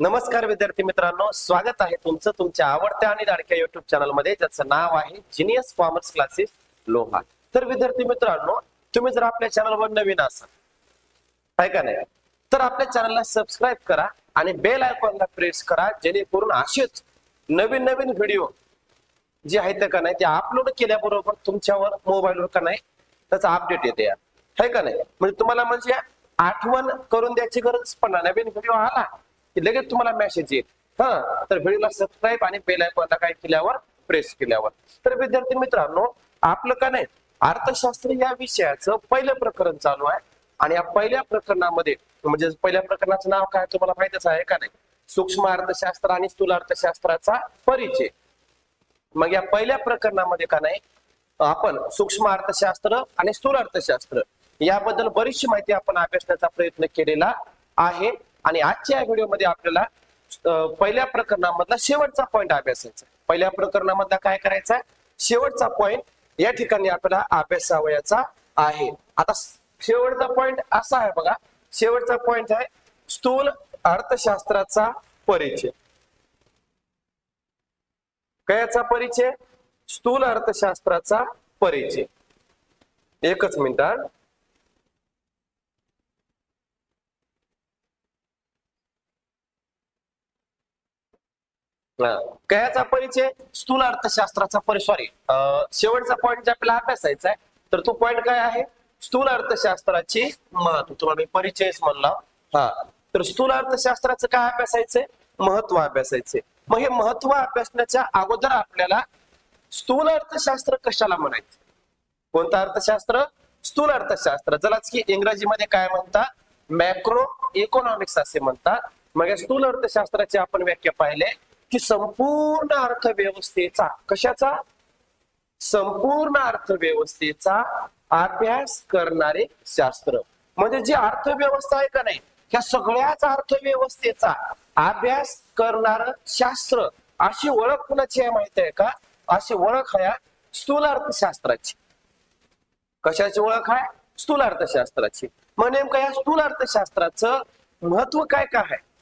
नमस्कार विद्यार्थी मित्रांनो स्वागत आहे तुमचं तुमच्या आवडत्या आणि लाडक्या युट्यूब चॅनलमध्ये ज्याचं नाव आहे जिनियस फॉर्मर्स क्लासेस लोहा तर विद्यार्थी मित्रांनो तुम्ही जर आपल्या चॅनलवर नवीन असाल आहे का नाही? तर आपल्या चॅनलला सबस्क्राईब करा आणि बेल आयकॉनला प्रेस करा जेणेकरून असेच नवीन नवीन व्हिडिओ जे आहेत का नाही ते अपलोड केल्याबरोबर तुमच्यावर मोबाईलवर का नाही त्याचा अपडेट येते आहे का नाही? म्हणजे तुम्हाला म्हणजे आठवण करून द्यायची गरज पण नाही. नवीन व्हिडिओ आला की लगेच तुम्हाला मेसेज येईल. हा तर व्हिडिओला सबस्क्राईब आणि बेल आयकॉनला काय केल्यावर? प्रेस केल्यावर. तर विद्यार्थी मित्रांनो आपलं का नाही अर्थशास्त्र या विषयाचं पहिलं प्रकरण चालू आहे. आणि या पहिल्या प्रकरणामध्ये म्हणजे पहिल्या प्रकरणाचं नाव काय तुम्हाला माहितच आहे का नाही? सूक्ष्म अर्थशास्त्र आणि स्थूल अर्थशास्त्राचा परिचय. मग या पहिल्या प्रकरणामध्ये का नाही आपण सूक्ष्म अर्थशास्त्र आणि स्थूल अर्थशास्त्र याबद्दल बरीचशी माहिती आपण अभ्यासण्याचा प्रयत्न केलेला आहे. आणि आजच्या या व्हिडिओमध्ये आपल्याला पहिल्या प्रकरणामधला शेवटचा पॉईंट अभ्यासायचा पहिल्या प्रकरणामधला काय करायचा शेवटचा पॉईंट या ठिकाणी आपल्याला अभ्यासावयाचा आहे. आता शेवटचा पॉईंट असा आहे बघा. शेवटचा पॉईंट आहे स्थूल अर्थशास्त्राचा परिचय. कयाचा परिचय? स्थूल अर्थशास्त्राचा परिचय. एकच मिनिटात हा. कयाचा परिचय स्थूल अर्थशास्त्राचा परिचय सॉरी शेवटचा पॉईंट जे आपल्याला अभ्यासायचा आहे तर तो पॉईंट काय आहे? स्थूल अर्थशास्त्राची महत्त्व. तुला मी परिचयच म्हणला. हा. तर स्थूल अर्थशास्त्राचं काय अभ्यासायचंय महत्त्व अभ्यासायचंय मग हे महत्त्व अभ्यासण्याच्या अगोदर आपल्याला स्थूल अर्थशास्त्र कशाला म्हणायचं? कोणतं अर्थशास्त्र? स्थूल अर्थशास्त्र. ज्यालाच की इंग्रजीमध्ये काय म्हणतात? मॅक्रो इकॉनॉमिक्स असे म्हणतात. मग या स्थूल अर्थशास्त्राची आपण व्याख्या पाहिले. की संपूर्ण अर्थव्यवस्थेचा कशाचा? संपूर्ण अर्थव्यवस्थेचा अभ्यास करणारे शास्त्र. म्हणजे जी अर्थव्यवस्था आहे का नाही ह्या सगळ्याच अर्थव्यवस्थेचा अभ्यास करणार शास्त्र अशी ओळख कुणाची आहे माहिती आहे का? अशी ओळख आहे स्थूल अर्थशास्त्राची. कशाची ओळख आहे? स्थूल अर्थशास्त्राची. मग नेमकं या स्थूल अर्थशास्त्राचं महत्त्व काय काय आहे?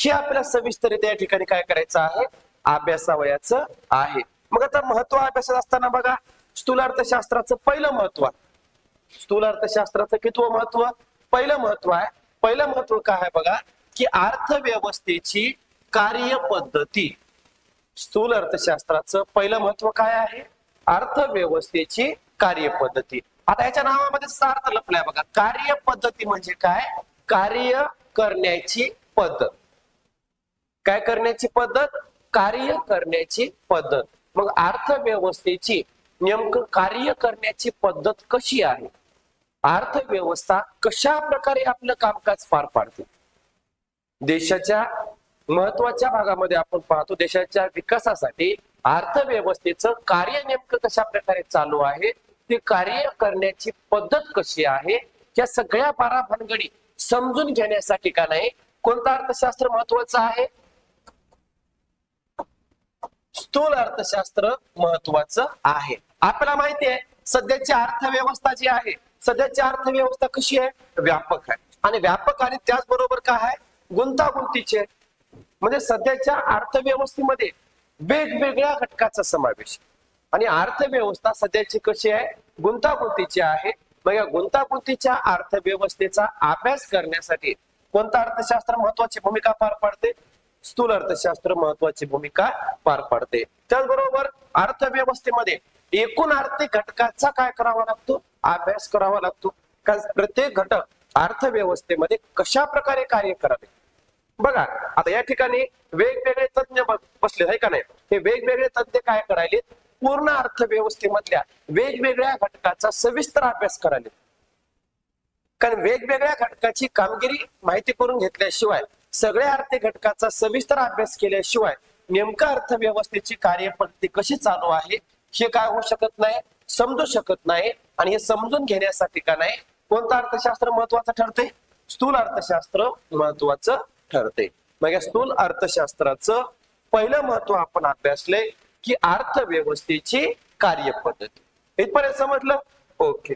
हे आपल्याला सविस्तरित या ठिकाणी काय करायचं आहे? अभ्यासावयाचं आहे. मग आता महत्त्व अभ्यासात असताना बघा स्थूल अर्थशास्त्राचं पहिलं महत्त्व. स्थूल अर्थशास्त्राचं कितव महत्त्व? पहिलं महत्त्व आहे. पहिलं महत्त्व काय आहे बघा की अर्थव्यवस्थेची कार्यपद्धती. स्थूल अर्थशास्त्राचं पहिलं महत्त्व काय आहे? अर्थव्यवस्थेची कार्यपद्धती. आता याच्या नावामध्ये सार्थ लपलाय बघा. कार्यपद्धती म्हणजे काय? कार्य करण्याची पद्धत. काय करण्याची पद्धत? कार्य करण्याची पद्धत. मग अर्थव्यवस्थेची नेमकं कार्य करण्याची पद्धत कशी आहे? अर्थव्यवस्था कशा प्रकारे आपलं कामकाज पार पाडते? देशाच्या महत्त्वाच्या भागामध्ये आपण पाहतो देशाच्या विकासासाठी अर्थव्यवस्थेचं कार्य नेमकं कशा प्रकारे चालू आहे? ते कार्य करण्याची पद्धत कशी आहे? या सगळ्या बारा भानगडी समजून घेण्यासाठी का नाही? कोणतं अर्थशास्त्र महत्वाचं आहे? स्थूल अर्थशास्त्र महत्वाचं आहे. आपल्याला माहिती आहे सध्याची अर्थव्यवस्था जी आहे सध्याची अर्थव्यवस्था कशी आहे? व्यापक आहे. आणि व्यापक आणि त्याचबरोबर काय आहे? गुंतागुंतीची आहे. म्हणजे सध्याच्या अर्थव्यवस्थेमध्ये वेगवेगळ्या घटकाचा समावेश आणि अर्थव्यवस्था सध्याची कशी आहे? गुंतागुंतीची आहे. मग या गुंतागुंतीच्या अर्थव्यवस्थेचा अभ्यास करण्यासाठी कोणतं अर्थशास्त्र महत्वाची भूमिका पार पाडते? स्थूल अर्थशास्त्र महत्वाची भूमिका पार पाडते. त्याचबरोबर अर्थव्यवस्थेमध्ये एकूण आर्थिक घटकाचा काय करावा लागतो? अभ्यास करावा लागतो. कारण प्रत्येक घटक अर्थव्यवस्थेमध्ये कशा प्रकारे कार्य करावे बघा आता या ठिकाणी वेगवेगळे तज्ञ बसले आहे का नाही? हे वेगवेगळे तज्ञ काय करायले पूर्ण अर्थव्यवस्थेमधल्या वेगवेगळ्या घटकाचा सविस्तर अभ्यास करायले कारण वेगवेगळ्या घटकाची कामगिरी माहिती करून घेतल्याशिवाय सगळ्या आर्थिक घटकाचा सविस्तर अभ्यास केल्याशिवाय नेमका अर्थव्यवस्थेची कार्यपद्धती कशी चालू आहे हे काय होऊ शकत नाही समजू शकत नाही आणि हे समजून घेण्यासाठी का नाही कोणतं अर्थशास्त्र महत्वाचं ठरते स्थूल अर्थशास्त्र महत्वाचं ठरते मग या स्थूल अर्थशास्त्राचं पहिलं महत्त्व आपण अभ्यासले की अर्थव्यवस्थेची कार्यपद्धती. इथपर्यंत समजलं? ओके.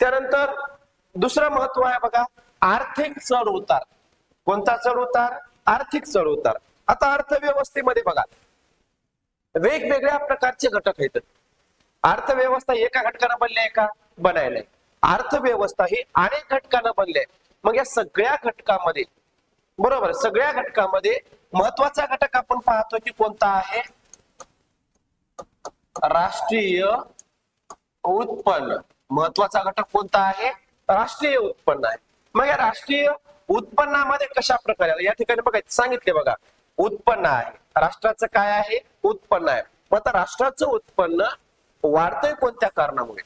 त्यानंतर दुसरं महत्त्व आहे बघा आर्थिक चढ उतार. कोणता चढ उतार? आर्थिक चढ उतार. आता अर्थव्यवस्थेमध्ये बघा. वेगवेगळ्या प्रकारचे घटक आहेत. अर्थव्यवस्था एका घटकानं बनली आहे का? बनायला अर्थव्यवस्था ही अनेक घटकानं बनली आहे. मग या सगळ्या घटकामध्ये बरोबर सगळ्या घटकामध्ये महत्त्वाचा घटक आपण पाहतो की कोणता आहे? राष्ट्रीय उत्पन्न. महत्त्वाचा घटक कोणता आहे? राष्ट्रीय उत्पन्न आहे. मग या राष्ट्रीय उत्पन्नामध्ये कशा प्रकारे या ठिकाणी बघा सांगितले बघा. उत्पन्न आहे. राष्ट्राचं काय आहे? उत्पन्न आहे. मग आता राष्ट्राचं उत्पन्न वाढतंय कोणत्या कारणामुळे?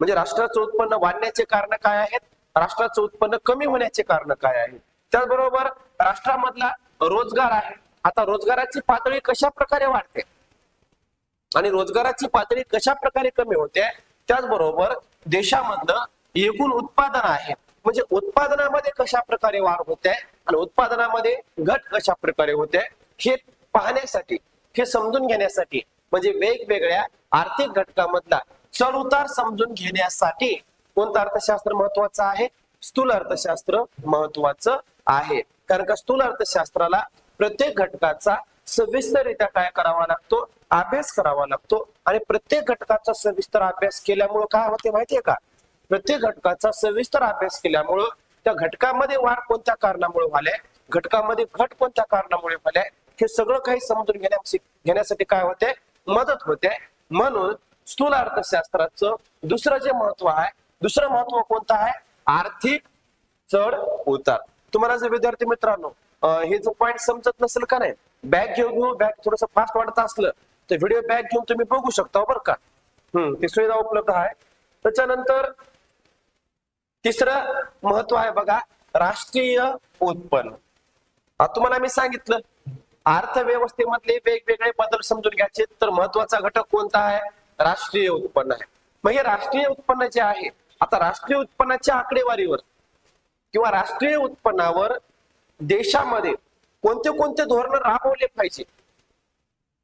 म्हणजे राष्ट्राचं उत्पन्न वाढण्याचे कारण काय आहेत? राष्ट्राचं उत्पन्न कमी होण्याचे कारण काय आहेत? त्याचबरोबर राष्ट्रामधला रोजगार आहे. आता रोजगाराची पातळी कशा प्रकारे वाढते? आणि रोजगाराची पातळी कशा प्रकारे कमी होते? त्याचबरोबर देशामधलं एकूण उत्पादन आहे. म्हणजे उत्पादनामध्ये कशा प्रकारे वाढ होते आणि उत्पादनामध्ये घट कशा प्रकारे होते हे पाहण्यासाठी हे समजून घेण्यासाठी म्हणजे वेगवेगळ्या आर्थिक घटकामधला चढ उतार समजून घेण्यासाठी कोणतं अर्थशास्त्र महत्वाचं आहे? स्थूल अर्थशास्त्र महत्वाचं आहे. कारण का स्थूल अर्थशास्त्राला प्रत्येक घटकाचा सविस्तररित्या काय करावा लागतो? अभ्यास करावा लागतो. आणि प्रत्येक घटकाचा सविस्तर अभ्यास केल्यामुळे काय होते माहितीये का? प्रत्येक घटकाचा सविस्तर अभ्यास केल्यामुळं त्या घटकामध्ये वाढ कोणत्या कारणामुळे झाल्या? घटकामध्ये घट कोणत्या कारणामुळे झाल्या? हे सगळं काही समजून घेण्या घेण्यासाठी काय होते? मदत होते. म्हणून स्थूल अर्थशास्त्राचं दुसरं जे महत्त्व आहे दुसरं महत्त्व कोणतं आहे? आर्थिक चढ उतार. तुम्हाला जे विद्यार्थी मित्रांनो हे जो पॉईंट समजत नसेल का नाही? बॅग घेऊन घेऊन बॅग थोडस फास्ट वाढत असलं तर व्हिडिओ बॅग घेऊन तुम्ही बघू शकता हो बरं का. हम्म ती सुविधा उपलब्ध आहे. त्याच्यानंतर तिसरं महत्त्व आहे बघा राष्ट्रीय उत्पन्न. आता तुम्हाला मी सांगितलं अर्थव्यवस्थेमधले वेगवेगळे बदल समजून घ्यायचे तर महत्त्वाचा घटक कोणता आहे? राष्ट्रीय उत्पन्न आहे. मग हे राष्ट्रीय उत्पन्न जे आहे आता राष्ट्रीय उत्पन्नाच्या आकडेवारीवर किंवा राष्ट्रीय उत्पन्नावर देशामध्ये कोणते कोणते धोरण राबवले पाहिजे?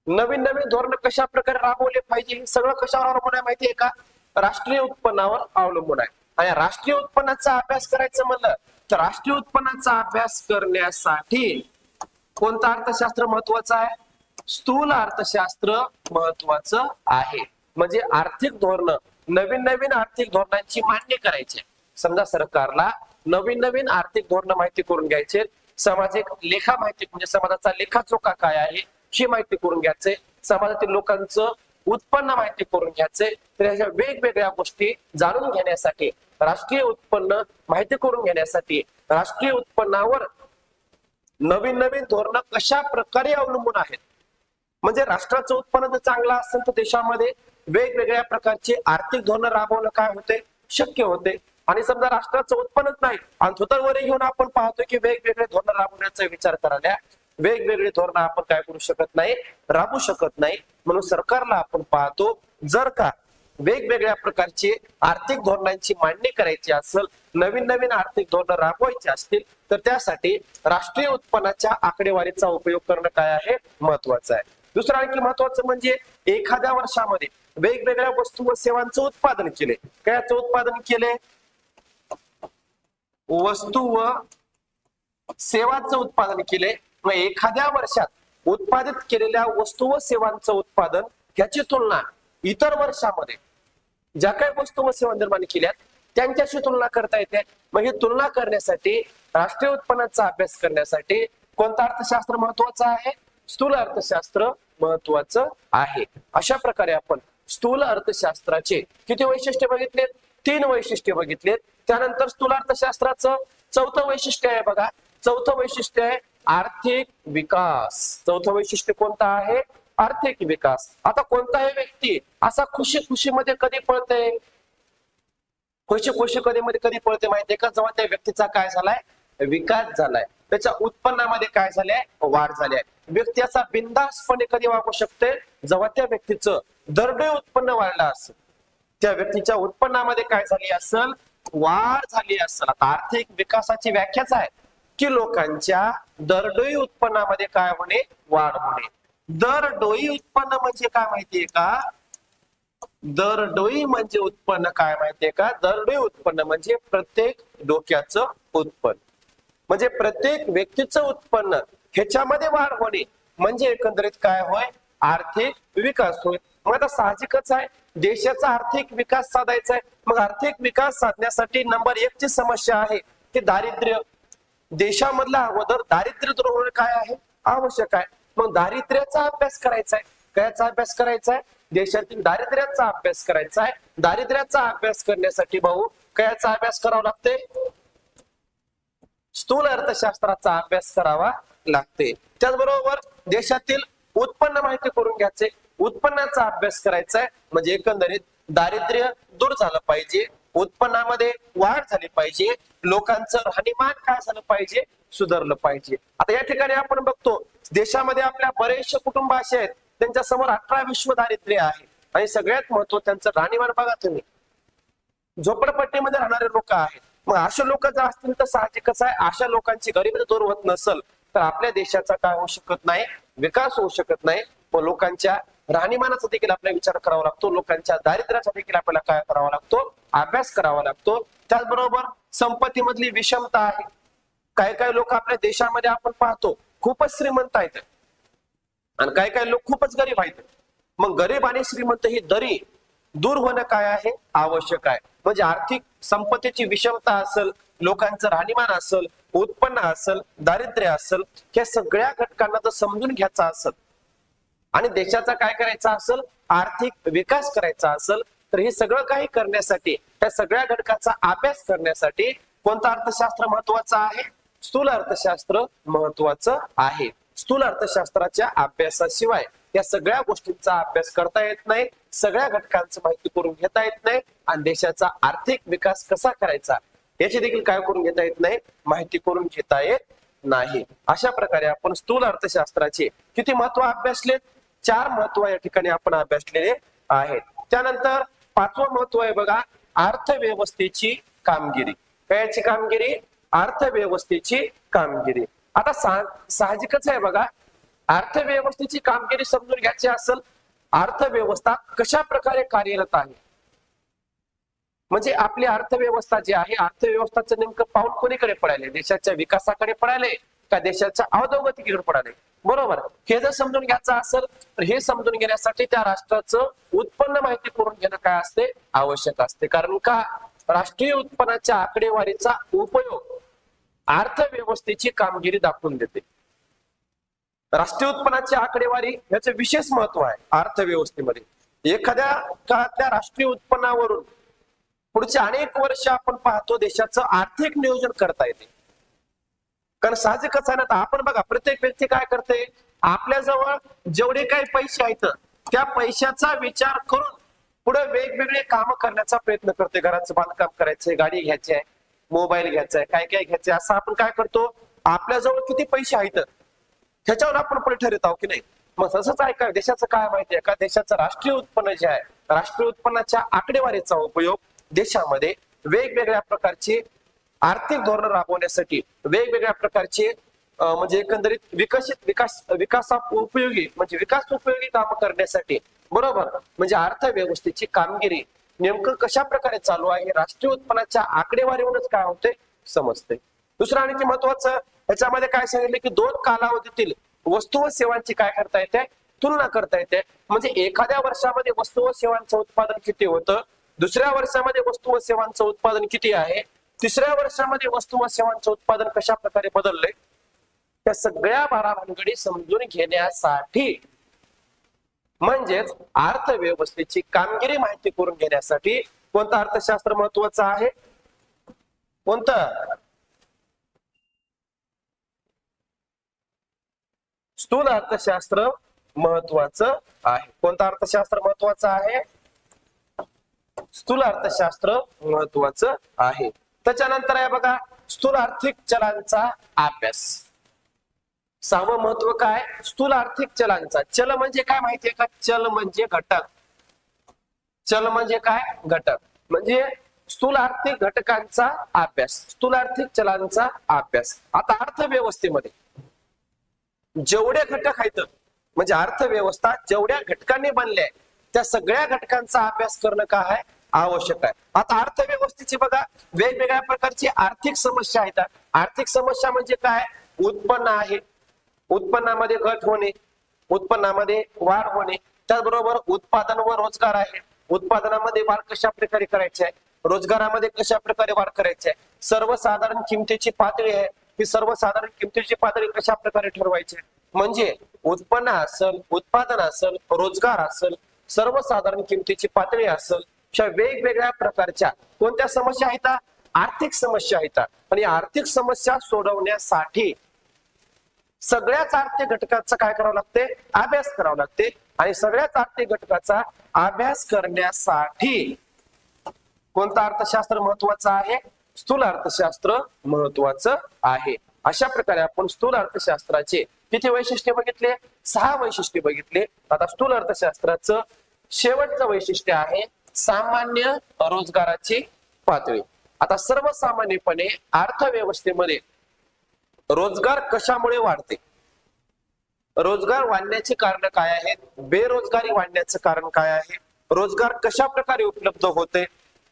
नवीन नवीन धोरण कशा प्रकारे राबवले पाहिजे हे सगळं कशावर अवलंबून आहे माहितीये का? राष्ट्रीय उत्पन्नावर अवलंबून आहे. आणि राष्ट्रीय उत्पन्नाचा अभ्यास करायचं म्हणलं तर राष्ट्रीय उत्पन्नाचा अभ्यास करण्यासाठी कोणतं अर्थशास्त्र महत्वाचं आहे? स्थूल अर्थशास्त्र महत्वाचं आहे. म्हणजे आर्थिक धोरण नवीन नवीन आर्थिक धोरणांची मांडणी करायची. समजा सरकारला नवीन नवीन आर्थिक धोरण माहिती करून घ्यायचे. सामाजिक लेखा माहिती म्हणजे समाजाचा लेखाचोखा काय आहे ही माहिती करून घ्यायचे. समाजातील लोकांचं उत्पन्न माहिती करून घ्यायचे. तर याच्या वेगवेगळ्या गोष्टी जाणून घेण्यासाठी राष्ट्रीय उत्पन्न माहिती करून घेण्यासाठी राष्ट्रीय उत्पन्नावर नवीन नवीन धोरण कशा प्रकारे अवलंबून आहेत? म्हणजे राष्ट्राचं उत्पन्न जर चांगलं असेल तर देशामध्ये वेगवेगळ्या प्रकारचे आर्थिक धोरण राबवणं काय होते? शक्य होते. आणि समजा राष्ट्राचं उत्पन्नच नाही आणि धोतरवरी घेऊन आपण पाहतो की वेगवेगळे धोरण राबवण्याचा विचार करायला वेगवेगळे धोरण आपण काय करू शकत नाही राबू शकत नाही. म्हणून सरकारला आपण पाहतो जर का वेगवेगळ्या प्रकारचे आर्थिक धोरणांची मांडणी करायची असेल नवीन नवीन आर्थिक धोरण राबवायची असतील तर त्यासाठी राष्ट्रीय उत्पन्नाच्या आकडेवारीचा उपयोग करणं काय आहे? महत्वाचं आहे. दुसरं आणखी महत्वाचं म्हणजे एखाद्या वर्षामध्ये वेगवेगळ्या वस्तू व सेवांचं उत्पादन केले. कयाचं उत्पादन केले? वस्तू व सेवांचं उत्पादन केले. व एखाद्या वर्षात उत्पादित केलेल्या वस्तू व सेवांचं उत्पादन ह्याची तुलना इतर वर्षामध्ये ज्या काही वस्तू व सेवा निर्माण केल्यात त्यांच्याशी तुलना करता येते. मग ही तुलना करण्यासाठी राष्ट्रीय उत्पन्नाचा अभ्यास करण्यासाठी कोणतं अर्थशास्त्र महत्वाचं आहे? स्थूल अर्थशास्त्र महत्वाचं आहे. अशा प्रकारे आपण स्थूल अर्थशास्त्राचे किती वैशिष्ट्य बघितलेत? तीन वैशिष्ट्य बघितलेत. त्यानंतर स्थूल अर्थशास्त्राचं चौथं वैशिष्ट्य आहे बघा. चौथं वैशिष्ट्य आहे आर्थिक विकास. चौथं वैशिष्ट्य कोणतं आहे? आर्थिक विकास. आता कोणताही व्यक्ती असा खुशी खुशीमध्ये कधी पळते खुशी खुशी कधी मध्ये कधी पळते माहितीये का? जेव्हा त्या व्यक्तीचा काय झालाय? विकास झालाय. त्याच्या उत्पन्नामध्ये काय झालंय? वाढ झाली आहे व्यक्ती असा बिंदासपणे कधी वागू शकते जेव्हा त्या व्यक्तीचं दरडोई उत्पन्न वाढलं असेल. त्या व्यक्तीच्या उत्पन्नामध्ये काय झाली असेल? वाढ झाली असेल. आता आर्थिक विकासाची व्याख्याच आहे की लोकांच्या दरडोई उत्पन्नामध्ये काय होणे? वाढ होणे. दरडोई उत्पन्न म्हणजे काय माहितीये का? दरडोई म्हणजे उत्पन्न काय माहितीये का? दरडोई उत्पन्न म्हणजे प्रत्येक डोक्याचं उत्पन्न. म्हणजे प्रत्येक व्यक्तीचं उत्पन्न ह्याच्यामध्ये वाढ होणे. म्हणजे एकंदरीत काय होय? आर्थिक विकास होय. मग आता साहजिकच आहे. देशाचा आर्थिक विकास साधायचा आहे मग आर्थिक विकास साधण्यासाठी नंबर एक ची समस्या आहे की दारिद्र्य. देशामधला अगोदर दारिद्र्य दूर होणे काय आहे? आवश्यक आहे. मग दारिद्र्याचा अभ्यास करायचा आहे कयाचा अभ्यास करायचा आहे देशातील दारिद्र्याचा अभ्यास करायचा आहे दारिद्र्याचा अभ्यास करण्यासाठी भाऊ कयाचा अभ्यास करावा लागते? स्थूल अर्थशास्त्राचा अभ्यास करावा लागते. त्याचबरोबर देशातील उत्पन्न माहिती करून घ्यायचे. उत्पन्नाचा अभ्यास करायचा आहे म्हणजे एकंदरीत दारिद्र्य दूर झालं पाहिजे. उत्पन्नामध्ये वाढ झाली पाहिजे. लोकांचं राहणीमान काय झालं पाहिजे? सुधारलं पाहिजे. आता या ठिकाणी आपण बघतो देशामध्ये आपल्या बरेचसे कुटुंब असे आहेत त्यांच्यासमोर अठरा विश्व दारिद्र्य आहे. आणि सगळ्यात महत्त्व त्यांचं राहणीमान बघा तुम्ही. झोपडपट्टीमध्ये राहणारे लोक आहेत. मग असे लोक जर असतील तर साहजिकच आहे? अशा लोकांची गरिबी दूर होत नसल तर आपल्या देशाचा काय होऊ शकत नाही? विकास होऊ शकत नाही. व लोकांच्या राहणीमानाचा देखील आपल्याला विचार करावा लागतो. लोकांच्या दारिद्र्याचा देखील आपल्याला काय करावा लागतो? अभ्यास करावा लागतो. त्याचबरोबर संपत्तीमधली विषमता आहे. काही काही लोक आपल्या देशामध्ये आपण पाहतो. खूपच श्रीमंत आहेत. आणि काही काही लोक खूपच गरीब आहेत. मग गरीब आणि श्रीमंत ही दरी दूर होणं काय आहे? आवश्यक आहे. म्हणजे आर्थिक संपत्तीची विषमता असेल लोकांचं राहणीमान असेल उत्पन्न असेल दारिद्र्य असेल या सगळ्या घटकांना जर समजून घ्यायचा असेल आणि देशाचा काय करायचा असेल? आर्थिक विकास करायचा असेल तर हे सगळं काही करण्यासाठी त्या सगळ्या घटकाचा अभ्यास करण्यासाठी कोणतं अर्थशास्त्र महत्वाचं आहे? स्थूल अर्थशास्त्र महत्वाचं आहे. स्थूल अर्थशास्त्राच्या अभ्यासाशिवाय या सगळ्या गोष्टींचा अभ्यास करता येत नाही सगळ्या घटकांचं माहिती करून घेता येत नाही आणि देशाचा आर्थिक विकास कसा करायचा याची देखील काय करून घेता येत नाही माहिती करून घेता येत नाही. अशा प्रकारे आपण स्थूल अर्थशास्त्राचे किती महत्त्व अभ्यासले? चार महत्त्व या ठिकाणी आपण अभ्यासलेले आहेत. त्यानंतर पाचवं महत्त्व आहे बघा अर्थव्यवस्थेची कामगिरी. कयाची कामगिरी? अर्थव्यवस्थेची कामगिरी. आता साहजिकच आहे बघा. अर्थव्यवस्थेची कामगिरी समजून घ्यायची असेल अर्थव्यवस्था कशा प्रकारे कार्यरत आहे? म्हणजे आपली अर्थव्यवस्था जी आहे अर्थव्यवस्थाचं नेमकं पाऊल कोणीकडे पडायले देशाच्या विकासाकडे पडायले का देशाच्या अधोगतीकडे पडायले बरोबर. हे जर समजून घ्यायचं असेल तर हे समजून घेण्यासाठी त्या राष्ट्राचं उत्पन्न माहिती करून घेणं काय असते? आवश्यक असते. कारण का? राष्ट्रीय उत्पन्नाच्या आकडेवारीचा उपयोग अर्थव्यवस्थेची कामगिरी दाखवून देते. राष्ट्रीय उत्पन्नाची आकडेवारी याचं विशेष महत्त्व आहे अर्थव्यवस्थेमध्ये. एखाद्या काळातल्या राष्ट्रीय उत्पन्नावरून पुढचे अनेक वर्ष आपण पाहतो देशाचं आर्थिक नियोजन करता येते. कारण साहजिकच आहे ना आपण बघा प्रत्येक व्यक्ती काय करते? आपल्याजवळ जेवढे काही पैसे आहेत त्या पैशाचा विचार करून पुढे वेगवेगळे काम करण्याचा प्रयत्न करते. घराचं बांधकाम करायचंय गाडी घ्यायची आहे मोबाईल घ्यायचा आहे काय काय घ्यायचंय असं आपण काय करतो? आपल्याजवळ किती पैसे आहेत? ह्याच्यावर आपण पण ठरत आहोत की नाही? मग तसंच आहे का? देशाचं काय माहितीये का? देशाचं राष्ट्रीय उत्पन्न जे आहे राष्ट्रीय उत्पन्नाच्या आकडेवारीचा उपयोग देशामध्ये वेगवेगळ्या प्रकारचे आर्थिक धोरण राबवण्यासाठी वेगवेगळ्या प्रकारचे म्हणजे एकंदरीत विकसित विकास विकासा उपयोगी म्हणजे विकास उपयोगी काम करण्यासाठी बरोबर? म्हणजे अर्थव्यवस्थेची कामगिरी नेमकं कशा प्रकारे चालू आहे? राष्ट्रीय उत्पन्नाच्या आकडेवारीवरूनच काय होते समजते दुसरं आणखी महत्वाचं याच्यामध्ये काय सांगितलं की दोन कालावधीतील वस्तू व सेवांची काय करता येते? तुलना करता येते. म्हणजे एखाद्या वर्षामध्ये वस्तू व सेवांचं उत्पादन किती होतं? दुसऱ्या वर्षामध्ये वस्तू व सेवांचं उत्पादन किती आहे? तिसऱ्या वर्षामध्ये वस्तू व सेवांचं उत्पादन कशा प्रकारे बदललंय? त्या सगळ्या बाराभानगडी समजून घेण्यासाठी म्हणजेच अर्थव्यवस्थेची कामगिरी माहिती करून घेण्यासाठी कोणतं अर्थशास्त्र महत्वाचं आहे? कोणतं? स्थूल अर्थशास्त्र महत्वाचं आहे. कोणतं अर्थशास्त्र महत्वाचं आहे? स्थूल अर्थशास्त्र महत्वाचं आहे. त्याच्यानंतर आहे बघा स्थूल आर्थिक चलांचा अभ्यास. सहावं महत्त्व काय? स्थूल आर्थिक चलांचा. चल म्हणजे काय माहितीये का? चल म्हणजे घटक. चल म्हणजे काय? घटक. म्हणजे स्थूल आर्थिक घटकांचा अभ्यास. स्थूल आर्थिक चलांचा अभ्यास. आता अर्थव्यवस्थेमध्ये जेवढे घटक आहेत म्हणजे अर्थव्यवस्था जेवढ्या घटकांनी बनल्या आहे, त्या सगळ्या घटकांचा अभ्यास करणं काय आहे? आवश्यक आहे. आता अर्थव्यवस्थेची बघा वेगवेगळ्या प्रकारची आर्थिक समस्या आहेत. आर्थिक समस्या म्हणजे काय? उत्पन्न आहे उत्पन्नामध्ये घट होणे उत्पन्नामध्ये वाढ होणे त्याचबरोबर उत्पादन व रोजगार आहे. उत्पादनामध्ये वाढ कशा प्रकारे करायची आहे? रोजगारामध्ये कशा प्रकारे वाढ करायची आहे? सर्वसाधारण किमतीची पातळी आहे. ही सर्वसाधारण किमतीची पातळी कशा प्रकारे ठरवायची म्हणजे उत्पन्न असेल उत्पादन असेल रोजगार असेल सर्वसाधारण किमतीची पातळी असेल अशा वेगवेगळ्या प्रकारच्या कोणत्या समस्या आहेत? आर्थिक समस्या आहेत. आणि आर्थिक समस्या सोडवण्यासाठी सगळ्याच आर्थिक घटकाचं काय करावं लागते? अभ्यास करावा लागते. आणि सगळ्याच आर्थिक घटकाचा अभ्यास करण्यासाठी कोणतं अर्थशास्त्र महत्वाचं आहे? स्थूल अर्थशास्त्र महत्वाचं आहे. अशा प्रकारे आपण स्थूल अर्थशास्त्राचे किती वैशिष्ट्य बघितले? सहा वैशिष्ट्ये बघितले. आता स्थूल अर्थशास्त्राचं शेवटचं वैशिष्ट्य आहे सामान्य रोजगाराची पातळी. आता सर्वसामान्यपणे अर्थव्यवस्थेमध्ये रोजगार कशामुळे वाढते? रोजगार वाढण्याचे कारण काय आहेत? बेरोजगारी वाढण्याचं कारण काय आहे? रोजगार कशा प्रकारे उपलब्ध होते?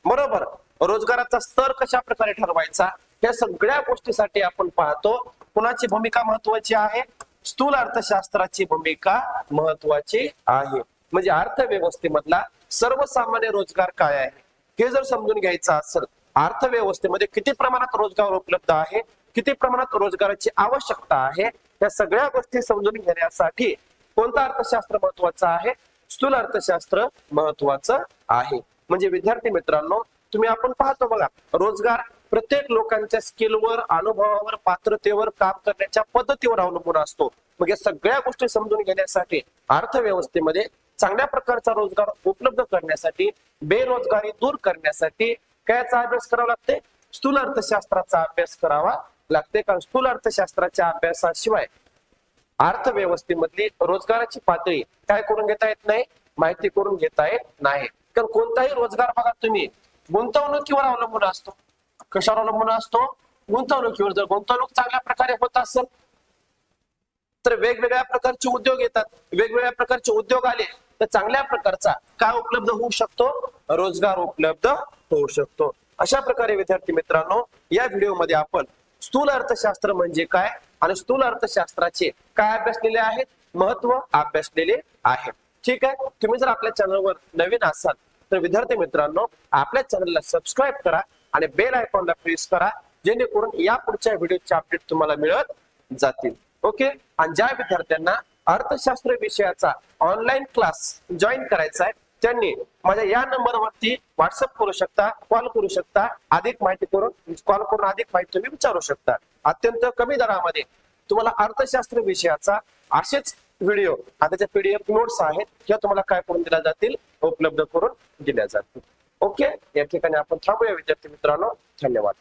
बरोबर रोजगाराचा स्तर कशा प्रकारे ठरवायचा? या सगळ्या गोष्टीसाठी आपण पाहतो कुणाची भूमिका महत्वाची आहे? स्थूल अर्थशास्त्राची भूमिका महत्वाची आहे. म्हणजे अर्थव्यवस्थेमधला सर्वसामान्य रोजगार काय आहे? हे जर समजून घ्यायचं असेल अर्थव्यवस्थेमध्ये किती प्रमाणात रोजगार उपलब्ध आहे? किती प्रमाणात रोजगाराची आवश्यकता आहे या सगळ्या गोष्टी समजून घेण्यासाठी कोणतं अर्थशास्त्र महत्वाचं आहे? स्थूल अर्थशास्त्र महत्वाचं आहे. म्हणजे विद्यार्थी मित्रांनो तुम्ही आपण पाहतो बघा रोजगार प्रत्येक लोकांच्या स्किलवर अनुभवावर पात्रतेवर काम करण्याच्या पद्धतीवर अवलंबून असतो. मग या सगळ्या गोष्टी समजून घेण्यासाठी अर्थव्यवस्थेमध्ये चांगल्या प्रकारचा रोजगार उपलब्ध करण्यासाठी बेरोजगारी दूर करण्यासाठी कायचा अभ्यास करावा लागते? स्थूल अर्थशास्त्राचा अभ्यास करावा लागते कारण स्थूल अर्थशास्त्राच्या अभ्यासाशिवाय अर्थव्यवस्थेमधली रोजगाराची पातळी काय करून घेता येत नाही माहिती करून घेता येत नाही. कारण कोणताही रोजगार बघा तुम्ही गुंतवणुकीवर अवलंबून असतो. कशावर अवलंबून असतो? गुंतवणुकीवर. जर गुंतवणूक चांगल्या प्रकारे होत असेल तर वेगवेगळ्या प्रकारचे उद्योग येतात. वेगवेगळ्या प्रकारचे उद्योग आले तर चांगल्या प्रकारचा काय उपलब्ध होऊ शकतो? रोजगार उपलब्ध होऊ शकतो. अशा प्रकारे विद्यार्थी मित्रांनो या व्हिडिओमध्ये आपण स्थूल अर्थशास्त्र म्हणजे काय? आणि स्थूल अर्थशास्त्राचे काय अभ्यासलेले आहेत? महत्त्व अभ्यासलेले आहे. ठीक आहे? तुम्ही जर आपल्या चॅनलवर नवीन असाल तर विद्यार्थी मित्रांनो आपल्या चॅनलला सबस्क्राईब करा आणि बेल आयकॉनला प्रेस करा जेणेकरून या पुढच्या व्हिडिओचे अपडेट तुम्हाला मिळत जातील. ओके आणि ज्या विद्यार्थ्यांना अर्थशास्त्र विषयाचा ऑनलाईन क्लास जॉईन करायचा आहे त्यांनी माझ्या या नंबरवरती व्हॉट्सअप करू शकता कॉल करू शकता अधिक माहिती करून कॉल करून अधिक माहिती तुम्ही विचारू शकता. अत्यंत कमी दरामध्ये तुम्हाला अर्थशास्त्र विषयाचा असेच व्हिडिओ आणि त्याचे पीडीएफ नोट्स आहेत किंवा तुम्हाला काय करून दिल्या जातील उपलब्ध करून दिल्या जातील. ओके या ठिकाणी आपण थांबूया विद्यार्थी मित्रांनो. धन्यवाद.